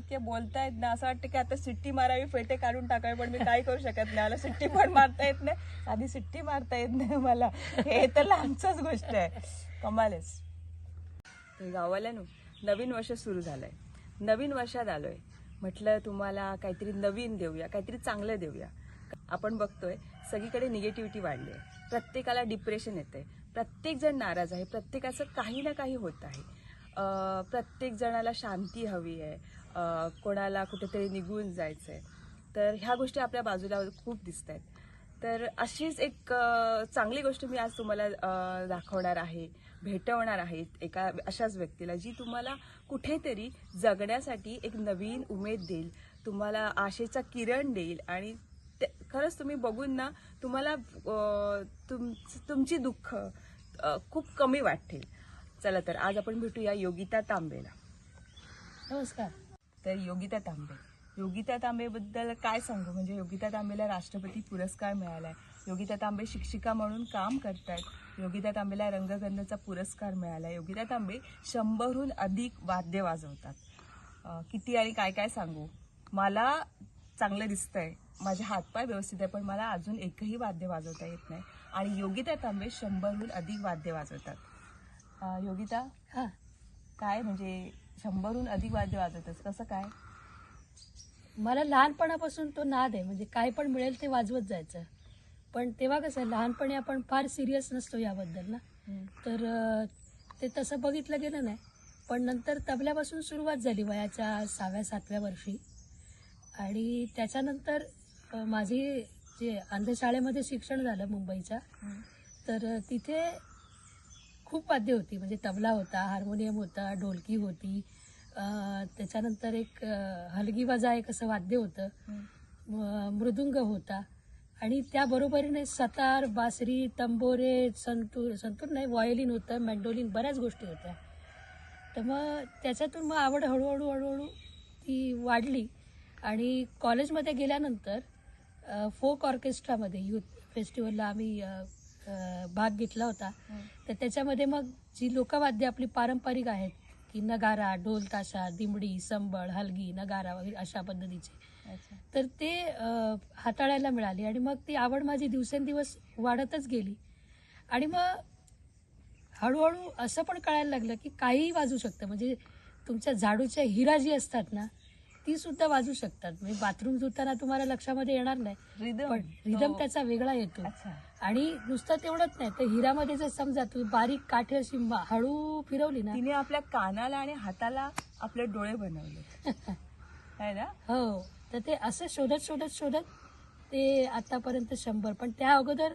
इतके बोलतायत ना असं वाटतं की आता सिट्टी मारावी फेटे काढून टाकावे पण मी काय करू शकत नाही. मला सिट्टी पण मारता येत नाही. आधी सिट्टी मारता येत नाही मला. हे तर लांबच गोष्ट आहे. कमालच गावाला नु नवीन वर्ष सुरू झालंय. नवीन वर्षात आलोय. म्हटलं तुम्हाला काहीतरी नवीन देऊया काहीतरी चांगलं देऊया. आपण बघतोय सगळीकडे निगेटिव्हिटी वाढली आहे. प्रत्येकाला डिप्रेशन येते प्रत्येक जण नाराज आहे. प्रत्येकाचं काही ना काही होत आहे. प्रत्येक जणाला शांती हवी आहे. कोणाला कुठेतरी निघून जायचं आहे तर ह्या गोष्टी आपल्या बाजूला खूप दिसत आहेत तर अशीच एक चांगली गोष्ट मी आज तुम्हाला दाखवणार आहे भेटवणार आहे एका अशाच व्यक्तीला जी तुम्हाला कुठेतरी जगण्यासाठी एक नवीन उमेद देईल तुम्हाला आशेचा किरण देईल आणि ते- खरंच तुम्ही बघून ना तुम्हाला तुम तुमची दुःख खूप कमी वाटतील. चला तर आज आपण भेटूया योगिता तांबेला. नमस्कार. तर योगिता तांबे. योगिता तांबेबद्दल काय सांगू? म्हणजे योगिता तांबेला राष्ट्रपती पुरस्कार मिळालाय. योगिता तांबे शिक्षिका म्हणून काम करतायत. योगिता तांबेला रंगगंधचा पुरस्कार मिळाला योगिता तांबे शंभरहून अधिक वाद्य वाजवतात. किती आणि काय काय सांगू? मला चांगलं दिसतंय. माझे हातपाय व्यवस्थित आहे पण मला अजून एकही वाद्य वाजवता येत नाही. आणि योगिता तांबे शंभरहून अधिक वाद्य वाजवतात. योगिता? हा. काय म्हणजे शंभरहून अधिक वाद्य वाजवतस. कसं काय? मला लहानपणापासून तो नाद आहे. म्हणजे काय पण मिळेल ते वाजवत जायचं. पण तेव्हा कसं आहे, लहानपणी आपण फार सिरियस नसतो याबद्दल ना. तर ते तसं बघितलं गेलं नाही. पण नंतर तबल्यापासून सुरुवात झाली वयाच्या सहाव्या सातव्या वर्षी. आणि त्याच्यानंतर माझी जे अंधशाळेमध्ये शिक्षण झालं मुंबईच्या तर तिथे खूप वाद्य होती. म्हणजे तबला होता हार्मोनियम होता ढोलकी होती. त्याच्यानंतर एक हलगी वाजा एक असं वाद्य होतं. म- मृदुंग होता. आणि त्या बरोबरीने सतार बासरी तंबोरे संतूर संतूर नाही व्हायोलिन होतं मॅन्डोलिन बऱ्याच गोष्टी होत्या. तर मग त्याच्यातून मग आवड हळूहळू हळूहळू ती वाढली. आणि कॉलेजमध्ये गेल्यानंतर फोक ऑर्केस्ट्रामध्ये युथ फेस्टिवलला आम्ही भाग घेतला होता. तर त्याच्यामध्ये मग जी लोकवाद्य आपली पारंपरिक आहेत की नगारा ढोल ताशा दिमडी संबळ हलगी नगारा वगैरे अशा पद्धतीचे. तर ते हाताळायला मिळाली आणि मग ती आवड माझी दिवसेंदिवस वाढतच गेली. आणि मग हळूहळू असं पण कळायला लागलं की काहीही वाजू शकतं. म्हणजे तुमच्या झाडूच्या हिरा जी असतात ना ती सुद्धा वाजू शकतात. म्हणजे बाथरूम धुताना तुम्हाला लक्षामध्ये येणार नाही. रिदम पण रिदम त्याचा वेगळा येतो. आणि नुसतं तेवढंच नाही. तर हिरामध्ये जर समजा तुम्ही बारीक काठी अशी हळू फिरवली ना. तिने आपल्या कानाला आणि हाताला आपले डोळे बनवले. है ना? हो. तर ते असं शोधत शोधत शोधत ते आतापर्यंत शंभर. पण त्या अगोदर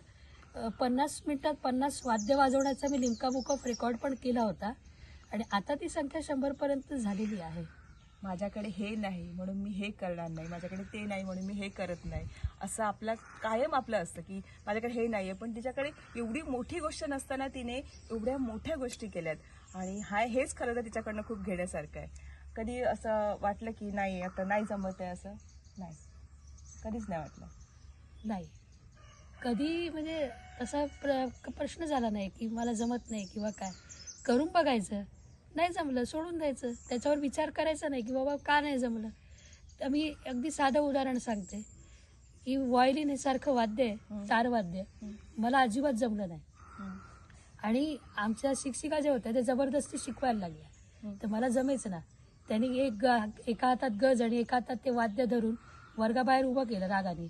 पन्नास मिनिटात पन्नास वाद्य वाजवण्याचा मी लिमका बुक ऑफ रेकॉर्ड पण केला होता. आणि आता ती संख्या शंभर पर्यंत झालेली आहे. माझ्याकडे हे नाही म्हणून मी हे करणार नाही माझ्याकडे ते नाही म्हणून मी हे करत नाही. असं आपलं कायम आपलं असतं की माझ्याकडे हे नाही आहे पण तिच्याकडे एवढी मोठी गोष्ट नसताना तिने एवढ्या मोठ्या गोष्टी केल्यात. आणि हा हेच खरं तर तिच्याकडनं खूप घेण्यासारखं आहे. कधी असं वाटलं की नाही आता नाही जमत आहे असं? नाही. कधीच नाही वाटलं. नाही. कधी म्हणजे असा प्र प्रश्न झाला नाही की मला जमत नाही किंवा काय. करून बघायचं. नाही जमलं सोडून द्यायचं. त्याच्यावर विचार करायचा नाही की बाबा का नाही जमलं. तर मी अगदी साधं उदाहरण सांगते. की व्हायोलिन हे सारखं वाद्य आहे. चार वाद्य. मला अजिबात जमलं नाही. आणि आमच्या शिक्षिका ज्या होत्या त्या जबरदस्ती शिकवायला लागल्या. तर मला जमेच ना. त्यांनी एक ग एका हातात गज आणि एका हातात ते वाद्य धरून वर्गाबाहेर उभं केलं रागाने.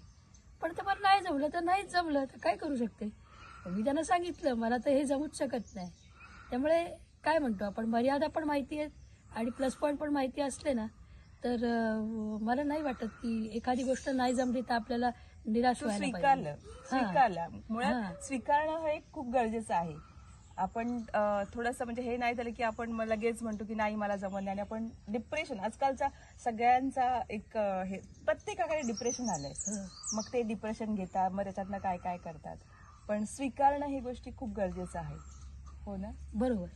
पण ते मला नाही जमलं तर नाहीच जमलं तर काय करू शकते? मी त्यांना सांगितलं मला तर हे जमूच शकत नाही. त्यामुळे काय म्हणतो आपण? मर्यादा पण माहिती आहेत आणि प्लस पॉईंट पण माहिती असले ना तर मला नाही वाटत की एखादी गोष्ट नाही जमली तर आपल्याला निराश स्वीकारलं. स्वीकारलं. मुळात स्वीकारणं हे खूप गरजेचं आहे. आपण थोडस म्हणजे हे नाही झालं की आपण लगेच म्हणतो की नाही मला जमत नाही. आणि आपण डिप्रेशन आजकालचा सगळ्यांचा एक हे प्रत्येकाकडे डिप्रेशन आलंय. मग ते डिप्रेशन घेतात मग त्याच्यातनं काय काय करतात. पण स्वीकारणं ही गोष्टी खूप गरजेचं आहे. हो ना? बरोबर.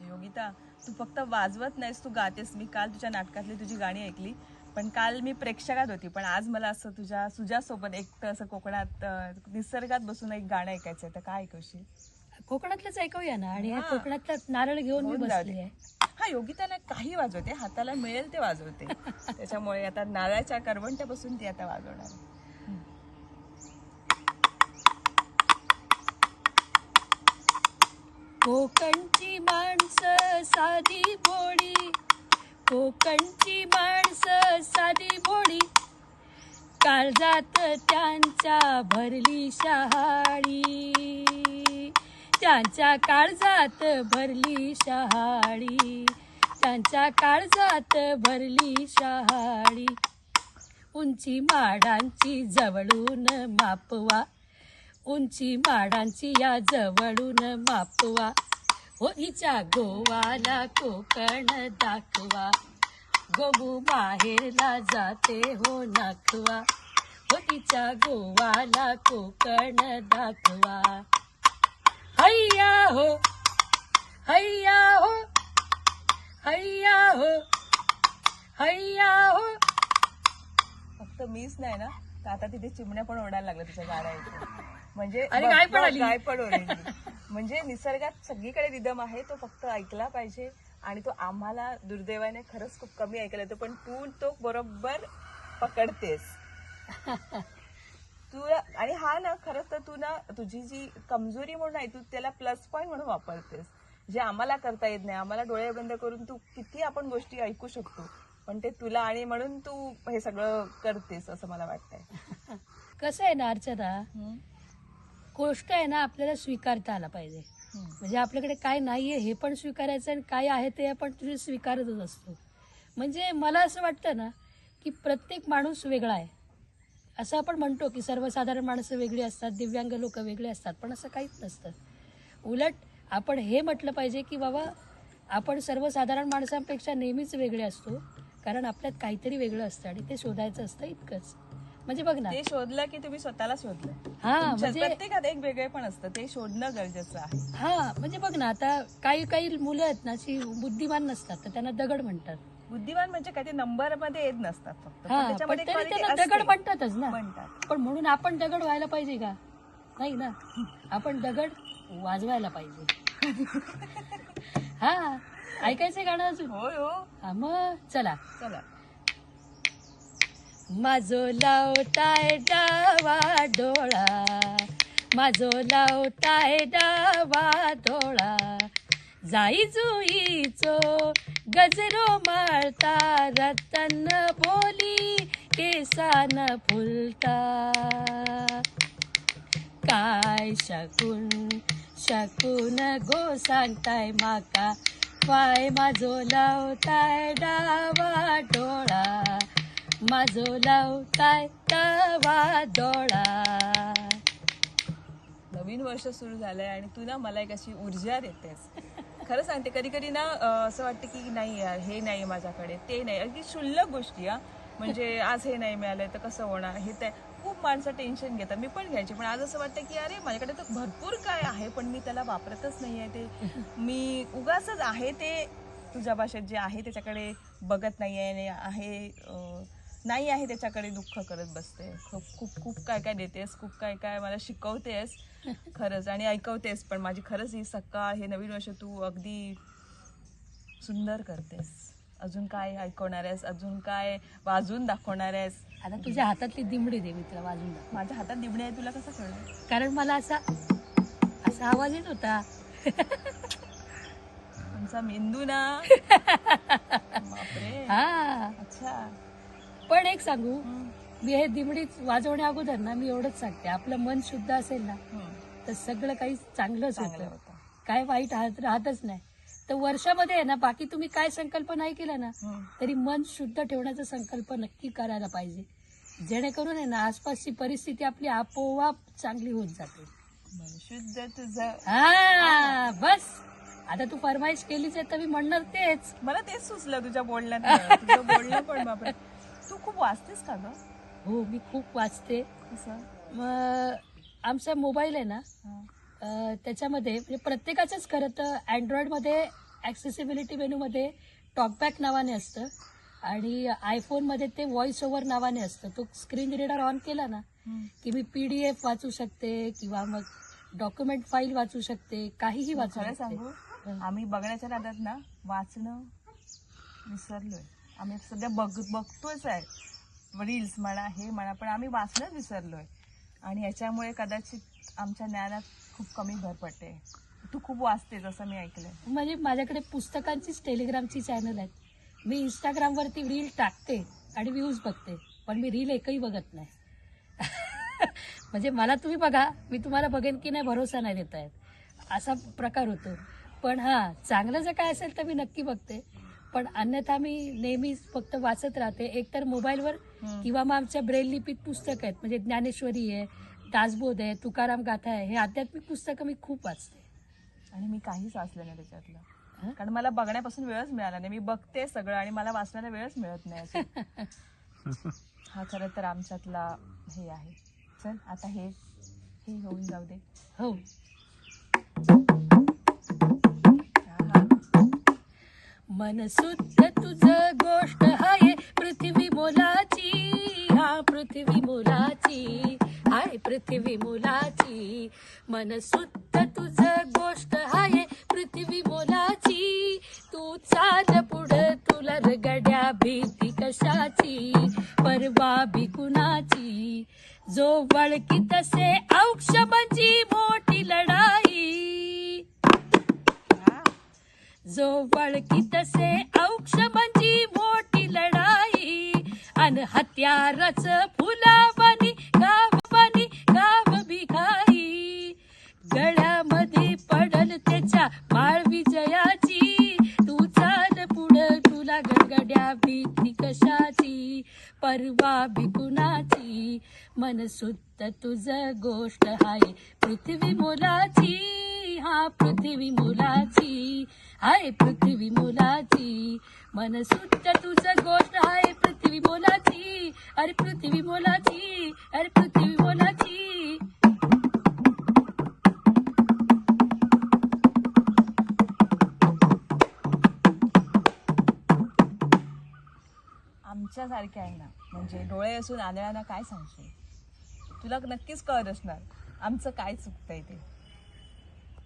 योगिता तू फक्त वाजवत नाहीस तू गातेस. मी काल तुझ्या नाटकातली तुझी गाणी ऐकली पण काल मी प्रेक्षकात होती. पण आज मला असं तुझ्या सुजासोबत एक असं कोकणात निसर्गात बसून एक गाणं ऐकायचं तर काय ऐकवशील कोकणातलंच ऐकूया ना आणि हा. कोकणातला नारळ घेऊन मी बसली. आहे. हा योगिताला काही वाजवते हाताला मिळेल ते वाजवते. त्याच्यामुळे आता नारळाच्या करवंट्यापासून ती आता वाजवणार. कोकणची माणसं साधी भोळी कोकणची माणसं साधी भोळी काळजात त्यांच्या भरली शहाळी. त्यांच्या काळजात भरली शहाळी. त्यांच्या काळजात भरली शहाळी. उंची माडांची जवळून मापवा. उंची माडांची या जवळून मापवा. हो हिच्या गोवाला कोकण दाखवा. गोबू माहेरला जाते हो नाखवा. हो तिच्या गोवाला कोकण दाखवा. हैया हो हैया हो हैया हो हैया हो. फक्त मीच नाही ना तर आता तिथे चिमण्या पण ओढायला लागल्या तुझ्या गाड्या म्हणजे गाय पण बघ, आली. गाय पण ओरडली. म्हणजे निसर्गात सगळीकडे रिदम आहे तो फक्त ऐकला पाहिजे आणि तो आम्हाला दुर्दैवाने खरंच खूप कमी ऐकायला येतो पण तू तो बरोबर पकडतेस. तू आणि हा ना खरंच तर तू ना तुझी जी कमजोरी म्हणून आहे तू त्याला प्लस पॉईंट म्हणून वापरतेस. जे आम्हाला करता येत नाही आम्हाला डोळे बंद करून तू किती आपण गोष्टी ऐकू शकतो पण ते तुला आणि म्हणून तू हे सगळं करतेस असं मला वाटतंय. कसं आहे ना अर्चना? गोष्ट आहे ना आपल्याला स्वीकारता आला पाहिजे. म्हणजे आपल्याकडे काय नाहीये हे पण स्वीकारायचं आणि काय आहे ते आपण तुझे स्वीकारतच असतो. म्हणजे मला असं वाटतं ना की प्रत्येक माणूस वेगळा आहे. असं आपण म्हणतो की सर्वसाधारण माणसं वेगळी असतात दिव्यांग लोक वेगळे असतात पण असं काहीच नसतं. उलट आपण हे म्हटलं पाहिजे की बाबा आपण सर्वसाधारण माणसांपेक्षा नेहमीच वेगळे असतो कारण आपल्यात काहीतरी वेगळं असतं आणि ते शोधायचं असतं इतकंच. म्हणजे बघ ना. ते शोधलं की तुम्ही स्वतःला शोधलं. हा म्हणजे प्रत्येकात एक वेगळे पण असतं. ते शोधणं गरजेचं आहे. हा म्हणजे बघ ना आता काही काही मुलं आहेत ना अशी बुद्धिमान नसतात तर त्यांना दगड म्हणतात. बुद्धिमान म्हणजे ते नंबरमध्ये येत नसतात फक्त. पण हा पण त्याच्यामध्ये तरी quality त्यांना असते. दगड म्हणतातच ना. म्हणतात. पण म्हणून आपण दगड व्हायला पाहिजे का? नाही ना? आपण दगड वाजवायला पाहिजे. हा ऐकायचं गाणं अजून? होय हो. हा मग चला. चला. माझो लावताय डावा डोळा. माझो लावताय डावा डोळा. जाई जुईचो गजरो मारता रतन बोली केसान फुलता. काय शकून शकून गो सांगताय माका? पाय माझो लावताय डावा डोळा. माझो लावताय तवा डोळा. नवीन वर्ष सुरू झालंय आणि तू ना मला एक अशी ऊर्जा देतेस. खरं सांगते कधी कधी ना अं, असं वाटतं की नाही यार हे नाही माझ्याकडे ते नाही. अगदी क्षुल्लक गोष्टी हा. म्हणजे आज हे नाही मिळालंय तर कसं होणार? हे ते खूप माणसं टेन्शन घेतात. मी पण घ्यायची पण आज असं वाटतं की अरे माझ्याकडे तर भरपूर काय आहे पण मी त्याला वापरतच नाहीये. ते मी उगाचच आहे ते तुझ्या भाषेत जे आहे त्याच्याकडे बघत नाही आणि आहे अं, नाही आहे त्याच्याकडे दुःख करत बसते. खूप खूप खूप काय काय देतेस खूप काय काय मला शिकवतेस. खरंच आणि ऐकवतेस पण माझी खरंच ही सकाळ हे नवीन वर्ष तू अगदी सुंदर करतेस. अजून काय ऐकवणार आहेस? अजून काय वाजून दाखवणार आहेस? आता तुझ्या हातातली दिमडी दे मी तुला वाजून दाखव. माझ्या हातात दिबणे आहे तुला कसं कळलं? कारण मला असा असा आवाज येत होता. तुमचा मेंदू ना बापरे. हा. अच्छा. पण एक सांगू. मी हे दिमडी वाजवण्या अगोदर ना मी एवढंच सांगते. आपलं मन शुद्ध असेल ना. तर सगळं काही चांगलंच चांगलं होतं. काय वाईट राहत राहतच नाही. तर वर्षामध्ये आहे ना बाकी तुम्ही काय संकल्प नाही केला ना. तरी मन शुद्ध ठेवण्याचा संकल्प नक्की करायला पाहिजे. जेणेकरून आहे ना आसपासची परिस्थिती आपली आपोआप चांगली होत जाते. मन शुद्ध तुझं. हा बस. आता तू फरमाईश केलीच आहे तर मी म्हणणार तेच. मला तेच सुचलं तुझ्या बोलण्यात. तुझं बोलणं पण बापरे. तू खूप वाचतेस का ग? हो मी खूप वाचते. कसं मग आमचा मोबाईल आहे ना हा. अं, त्याच्यामध्ये म्हणजे प्रत्येकाचंच खरं तर अँड्रॉइडमध्ये ॲक्सेसिबिलिटी मेनूमध्ये टॉकबॅक नावाने असतं. आणि आयफोनमध्ये ते व्हॉइस ओव्हर नावाने असतं. तो स्क्रीन रीडर ऑन केला ना. की मी पी डी एफ वाचू शकते किंवा मग डॉक्युमेंट फाईल वाचू शकते काहीही वाचू खरं शकते. सांगू. आम्ही बघण्याच्या नादात ना वाचणं विसरलोय. आम्ही सध्या बघ बघतोच आहे. रील्स म्हणा हे म्हणा पण आम्ही वाचणं विसरलो आहे आणि याच्यामुळे कदाचित आमच्या ज्ञानात खूप कमी भर पडते. तू खूप वाचते जसं मी ऐकलंय. म्हणजे माझ्याकडे पुस्तकांचीच टेलिग्रामची चॅनल आहेत. मी इंस्टाग्रामवरती रील टाकते आणि व्ह्यूज बघते पण मी रील एकही बघत नाही. म्हणजे मला तुम्ही बघा मी तुम्हाला बघेन की नाही भरोसा नाही देत आहेत असा प्रकार होतो. पण हां चांगलं जर काय असेल तर मी नक्की बघते. पण अन्यथा मी नेहमीच फक्त वाचत राहते एकतर मोबाईलवर. किंवा मग आमच्या ब्रेल लिपीत पुस्तकं आहेत म्हणजे ज्ञानेश्वरी आहे दासबोध आहे तुकाराम गाथा आहे हे आध्यात्मिक पुस्तकं मी खूप वाचते आणि मी काहीच वाचलं नाही त्याच्यातलं? कारण मला बघण्यापासून वेळच मिळाला नाही मी बघते सगळं आणि मला वाचण्याला वेळच मिळत नाही. हा खरं तर आमच्यातला हे आहे चल आता हे हे होऊन जाऊ दे हो हा. मन शुद्ध तुझ गोष्ट हाय पृथ्वी मोलाची हा पृथ्वी मोलाची हाय पृथ्वी मोलाची. मन शुद्ध तुझ गोष्ट हाय पृथ्वी मोलाची तू चाल पुढं तुला रगड्या भीती कशाची? परवा भी कुणाची? जो वळकी तसे औक्ष म्हणजे मोठी लढाई. जो वळकी तसे औक्षमांची मोठी लढाई अन हत्यारच फुलावानी गाववानी गाव भिखाई गळ्यामध्ये पडल त्याच्या माळ विजयाची तू चाल पुढं तुला गडगड्या भीती कशाची? परवा भिकुणाची मन सुत्त तुझ गोष्ट हाय पृथ्वी मोलाची हा पृथ्वी मोलाची हाय पृथ्वी मोलाची. मन सुत्त तुझ गोष्ट हाय पृथ्वी मोलाची अरे पृथ्वी मोलाची अरे पृथ्वी मोलाची. आमच्यासारखे आहे ना म्हणजे डोळे असून आंधळ्यांना काय सांगशील? तुला नक्कीच कळत असणार. आमचं काय चुकतंय ते.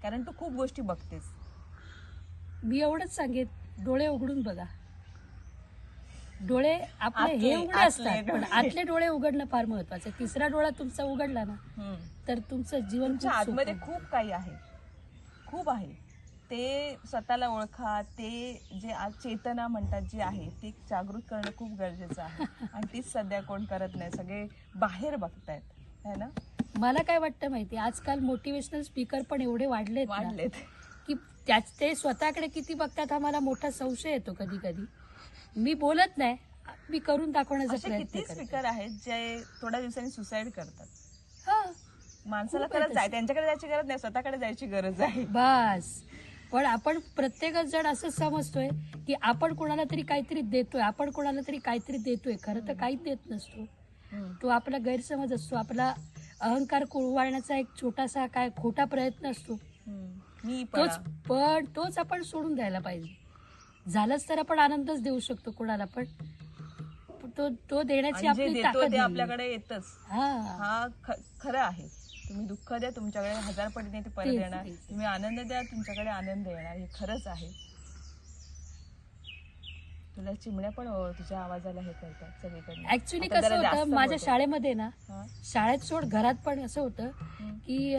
कारण तू खूप गोष्टी बघतेस. मी एवढंच सांगेन डोळे उघडून बघा. डोळे आपले हे आतले- उघडे आतले असतात पण डोळे. आतले डोळे उघडणं फार महत्वाचं आहे. तिसरा डोळा तुमचा उघडला ना हम्म. तर तुमचं जीवन तुमच्या आतमध्ये. खूप काही आहे. खूप आहे. ते स्वतःला ओळखा ते जे आज चेतना म्हणतात जी आहे ती जागृत करणं खूप गरजेचं आहे. आणि तीच सध्या कोण करत नाही सगळे बाहेर बघतायत. है ना? मला काय वाटतं माहिती आजकाल मोटिवेशनल स्पीकर पण एवढे वाढलेत वाढलेत. की त्याच ते स्वतःकडे किती बघतात हा मला मोठा संशय येतो कधी कधी मी बोलत नाही मी करून दाखवण्याचा असे प्रयत्न किती करते. स्पीकर आहेत जे थोड्या दिवसांनी सुसाईड करतात? हा. माणसाला खूप आहेत खरंच जाय असे. त्यांच्याकडे जायची गरज नाही स्वतःकडे जायची गरज आहे. बस. पण आपण प्रत्येकच जण असंच समजतोय की आपण कोणाला तरी काहीतरी देतोय आपण कोणाला तरी काहीतरी देतोय. खरं तर काहीच देत नसतो. तो आपला गैरसमज असतो आपला अहंकार कुळवाळण्याचा एक छोटासा काय खोटा प्रयत्न असतो. मी तोच पण तोच आपण सोडून द्यायला पाहिजे. झालंच तर आपण आनंदच देऊ शकतो कोणाला पण तो तो देण्याची आपली ताकद. आपल्याकडे येतच. हा. हा खरं आहे. तुम्ही दुःख द्या तुमच्याकडे हजार पटीने ते परत येणार. तुम्ही आनंद द्या तुमच्याकडे आनंद येणार. हे खरंच आहे. तुला चिमण्या पण तुझ्या आवाजाला हे करतात सगळीकडे ऍक्च्युली कसं होतं माझ्या शाळेमध्ये ना शाळेत सोड घरात पण असं होतं की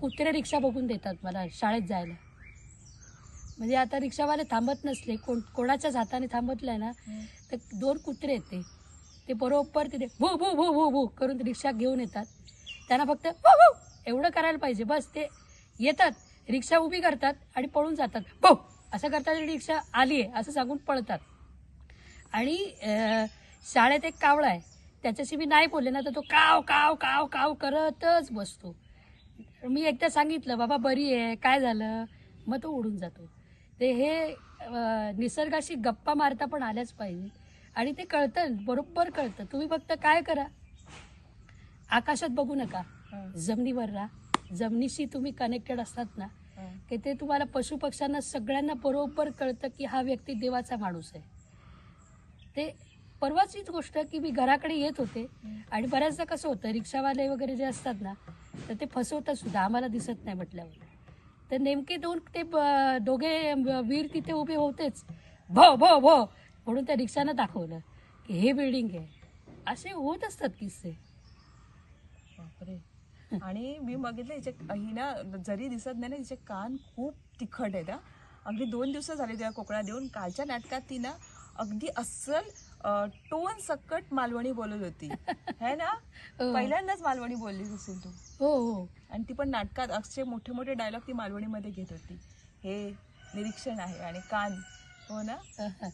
कुत्रे रिक्षा बघून देतात मला शाळेत जायला. म्हणजे आता रिक्षावाले थांबत नसले कोण कोणाच्याच हाताने थांबतलाय ना तर दोन कुत्रे आहेत ते. बरोबर तिथे भू भू भू भू भू करून ते रिक्षा घेऊन येतात. त्यांना फक्त भू भू एवढं करायला पाहिजे बस ते येतात. रिक्षा उभी करतात आणि पळून जातात. भू असं करतात रिक्षा आली आहे असं सांगून पळतात. आणि शाळेत एक कावळा आहे. त्याच्याशी मी नाही बोलले ना तर तो काव काव काव काव करतच बसतो. मी एकदा सांगितलं बाबा बरी आहे काय झालं? मग तो उडून जातो. ते हे निसर्गाशी गप्पा मारता पण आल्याच पाहिजे. आणि ते कळतं बरोबर कळतं. तुम्ही फक्त काय करा? आकाशात बघू नका. जमिनीवर राहा. जमिनीशी तुम्ही कनेक्टेड असतात ना की ते तुम्हाला पशुपक्ष्यांना सगळ्यांना बरोबर कळतं की हा व्यक्ती देवाचा माणूस आहे. ते परवाचीच गोष्ट की मी घराकडे येत होते. आणि बऱ्याचदा कसं होतं रिक्षावाले वगैरे जे असतात ना तर ते फसवतात सुद्धा आम्हाला दिसत नाही म्हटल्यावर. तर नेमके दोन ते दोघे वीर तिथे उभे होतेच. भो भो भो म्हणून त्या रिक्षानं दाखवलं की हे बिल्डिंग आहे. असे होत असतात किस्से. बापरे. आणि मी बघितलं हिचे ही ना जरी दिसत नाही ना तिचे कान खूप तिखट आहेत अगदी दोन दिवस झाले तिला कोकणात देऊन कालच्या नाटकात ती ना अगदी अस्सल टोन सकट मालवणी बोलत होती. है ना? हो. पहिल्यांदाच मालवणी बोलली असेल तू. हो हो. आणि ती पण नाटकात असे मोठे मोठे डायलॉग ती मालवणीमध्ये घेत होती. हे निरीक्षण आहे आणि कान. हो ना?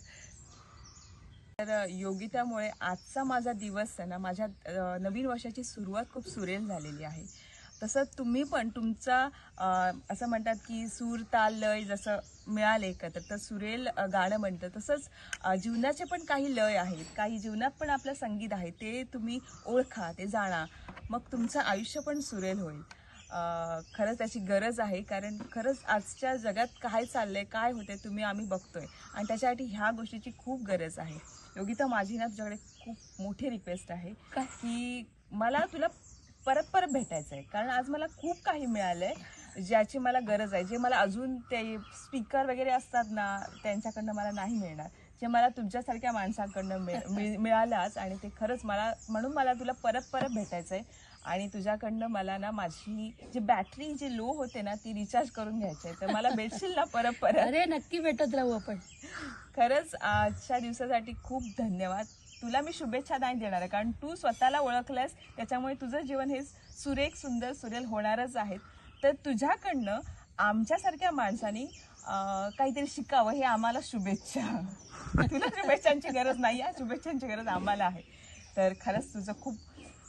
तर योगितामुळे आजचा माझा दिवस आहे ना माझ्या नवीन वर्षाची सुरुवात खूप सुरेल झालेली आहे. तसंच तुम्ही पण तुमचा असं म्हणतात की सूर ताल लय जसं मिळालं एकत्र तर सुरेल गाणं म्हणतं. तसंच जीवनाचे पण काही लय आहेत. काही जीवनात पण आपलं संगीत आहे ते तुम्ही ओळखा ते जाणा. मग तुमचं आयुष्य पण सुरेल होईल. खरंच त्याची गरज आहे कारण खरंच आजच्या जगात काय चाललंय काय होते तुम्ही आम्ही बघतोय. आणि त्याच्यासाठी ह्या गोष्टीची खूप गरज आहे. योगिता माझी ना तुझ्याकडे खूप मोठी रिक्वेस्ट आहे. का की मला तुला परत परत भेटायचं आहे कारण आज मला खूप काही मिळालंय ज्याची मला गरज आहे. जे मला अजून ते स्पीकर वगैरे असतात ना त्यांच्याकडनं मला नाही मिळणार. जे मला तुमच्यासारख्या माणसांकडनं मिळ- मिळ- मिळालं आज आणि ते खरंच मला म्हणून मला तुला परत परत भेटायचं आहे आणि तुझ्याकडनं मला ना माझी जी बॅटरी जी लो होते ना ती रिचार्ज करून घ्यायची आहे तर मला भेटशील ना परत परत? अरे नक्की भेटत राहू आपण. खरंच आजच्या दिवसासाठी खूप धन्यवाद. तुला मी शुभेच्छा नाही देणार आहे. कारण तू स्वतःला ओळखलंस त्याच्यामुळे तुझं जीवन हे सुरेख सुंदर सुरेल होणारच आहे. तर तुझ्याकडनं आमच्यासारख्या माणसानी काहीतरी शिकावं हे आम्हाला शुभेच्छा. तुला शुभेच्छांची गरज नाही आहे. शुभेच्छांची गरज आम्हाला आहे. तर खरंच तुझं खूप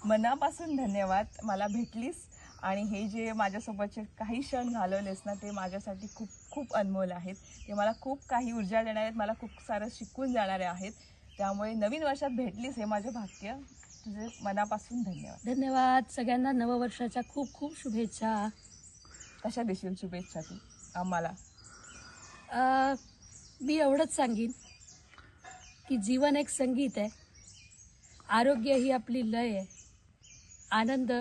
मनापासून धन्यवाद. मला भेटलीस आणि हे जे माझ्यासोबतचे काही क्षण घालवलेस ना ते माझ्यासाठी खूप खूप अनमोल आहेत. ते मला खूप काही ऊर्जा देणार आहेत. मला खूप सारं शिकून जाणारे आहेत. त्यामुळे नवीन वर्षात भेटलीस हे माझे भाग्य. तुझे मनापासून धन्यवाद. धन्यवाद. सगळ्यांना नववर्षाच्या खूप खूप शुभेच्छा. कशा देशील शुभेच्छा तू? आम्हाला. अ, मी एवढंच सांगीन की जीवन एक संगीत आहे. आरोग्य ही आपली लय आहे. आनंद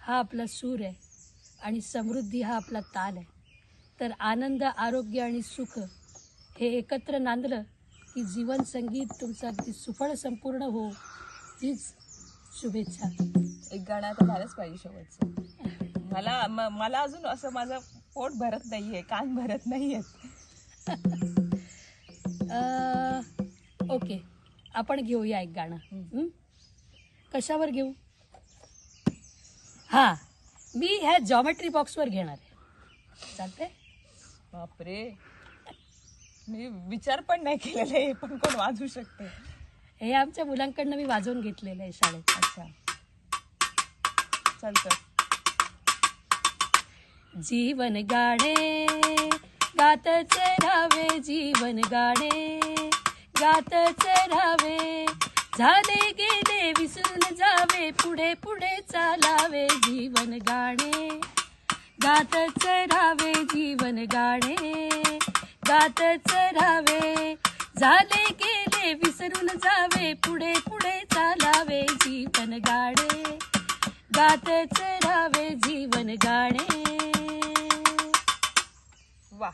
हा आपला सूर आहे आणि समृद्धी हा आपला ताल आहे. तर आनंद आरोग्य आणि सुख हे एकत्र नांदलं की जीवन संगीत तुमचं अगदी सुफळ संपूर्ण हो हीच शुभेच्छा. एक गाणं आता झालंच पाहिजे शेवटचं. मला म- मला अजून असं माझं पोट भरत नाहीये कान भरत नाहीयेत. अ, ओके आपण घेऊया एक गाणं. हं? कशावर घेऊ? हा मी ह्या जॉमेट्री बॉक्सवर घेणार आहे. चालते बापरे. मी विचार पण नाही केलेला हे पण कोण वाजवू शकते? हे आमच्या मुलांकडनं मी वाजवून घेतलेलं आहे शाळेत. अच्छा. चल तर जीवन गाणे गातच राहावे जीवन गाणे गातच राहावे झाले गेले विसरून जावे पुढे पुढे चालावे जीवन गाणे. गातच राहावे जीवन गाणे. जातच राहावे झाले गेले विसरून जावे. पुढे पुढे चालावे जीवन गाणे गातच राहावे जीवन गाणे वा.